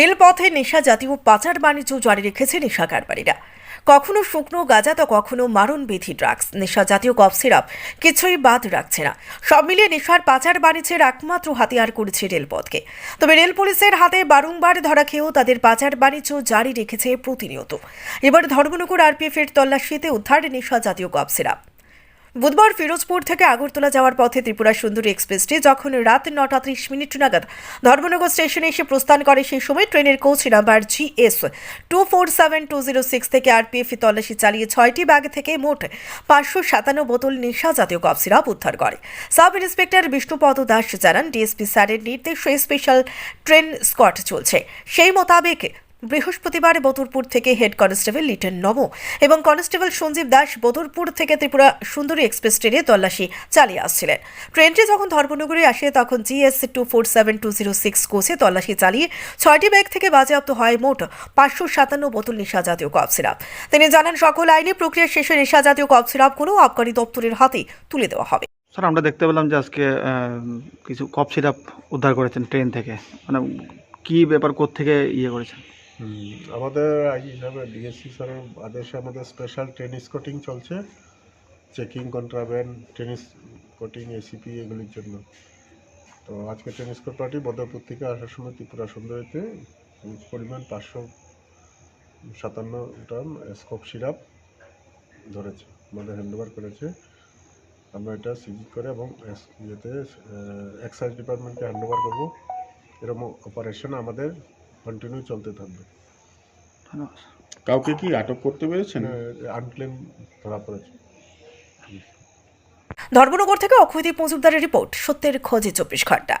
রেলপথে নেশা জাতীয় পাচার বাণিজ্য জারি রেখেছে নেশা কারবারিরা কখনো শুকনো গাঁজা তো কখনো মারণ বিধি ড্রাগস। নেশা জাতীয় কফ সিরাপ কিছুই বাদ রাখছে না। সব মিলিয়ে নেশার পাচার বাণিজ্যের একমাত্র হাতিয়ার করেছে রেলপথকে। তবে রেল পুলিশের হাতে বারংবার ধরা খেয়েও তাদের পাচার বাণিজ্য জারি রেখেছে প্রতিনিয়ত। এবার ধর্মনগর আরপিএফ এর তল্লাশিতে উদ্ধার নেশা জাতীয় কফ সিরাপ। বুধবার ফিরোজপুর থেকে আগরতলা যাওয়ার পথে ত্রিপুরা সুন্দরী এক্সপ্রেসটি যখন রাত নটা ত্রিশ মিনিট নাগাদ ধর্মনগর স্টেশনে এসে প্রস্থান করে, সেই সময় ট্রেনের coach number GS two four seven two zero six থেকে আরপিএফ তল্লাশি চালিয়ে ছয়টি ব্যাগ থেকে মোট পাঁচশো সাতান্ন বোতল নেশা জাতীয় কফ সিরাপ উদ্ধার করে। সাব ইন্সপেক্টর বিষ্ণুপদ দাস জানান, ডিএসপি স্যারের নির্দেশে স্পেশাল ট্রেন স্কট চলছে। সেই মোতাবেক বৃহস্পতিবার বদরপুর থেকে হেড কনস্টেবল লিটন নম এবং কনস্টেবল সঞ্জীব দাস বদরপুর থেকে ত্রিপুরা সুন্দরী এক্সপ্রেস ট্রেনে তল্লাশি চালিয়ে আসছিলেন। ট্রেনটি যখন ধর্মনগরে আসে, তখন GS two four seven two zero six কোচে তল্লাশি চালিয়ে ছয়টি ব্যাগ থেকে বাজেয়াপ্ত হয় মোট পাঁচশো সাতান্ন বোতল নেশা জাতীয় কফ সিরাপ। তিনি জানান, সকল আইনি প্রক্রিয়া শেষে নেশা জাতীয় কফ সিরাপগুলো আবগারি দপ্তরের হাতে তুলে দেওয়া হবে। স্যার, আমরা দেখতে পেলাম যে আজকে কিছু কফ সিরাপ উদ্ধার করেছেন ট্রেন থেকে। মানে কি ব্যাপার থেকে ইয়ে করেছেন? আমাদের আই হিসাবে ডিএসসি স্যারের আদেশে আমাদের স্পেশাল ট্রেন স্কটিং চলছে। Checking contraband train escorting ACP এগুলির জন্য। তো আজকে ট্রেন স্কট পার্টি বদরপুর থেকে আসার সময় ত্রিপুরা সুন্দরীতে পরিমাণ পাঁচশো সাতান্ন গ্রাম স্কোপ সিরাপ ধরেছে, আমাদের হ্যান্ডওভার করেছে। আমরা এটা সিজি করে এবং ইয়েতে এক্সাইজ ডিপার্টমেন্টকে হ্যান্ডওভার করব। এরকম অপারেশন আমাদের কন্টিনিউ চলতে থাকবে। কাউকে কি আটক করতে পেরেছেন? আনক্লেম ধরা পড়েছে। ধর্মনগর থেকে অক্ষয়দীপ মজুমদারের রিপোর্ট সত্যের খোঁজে চব্বিশ ঘণ্টা।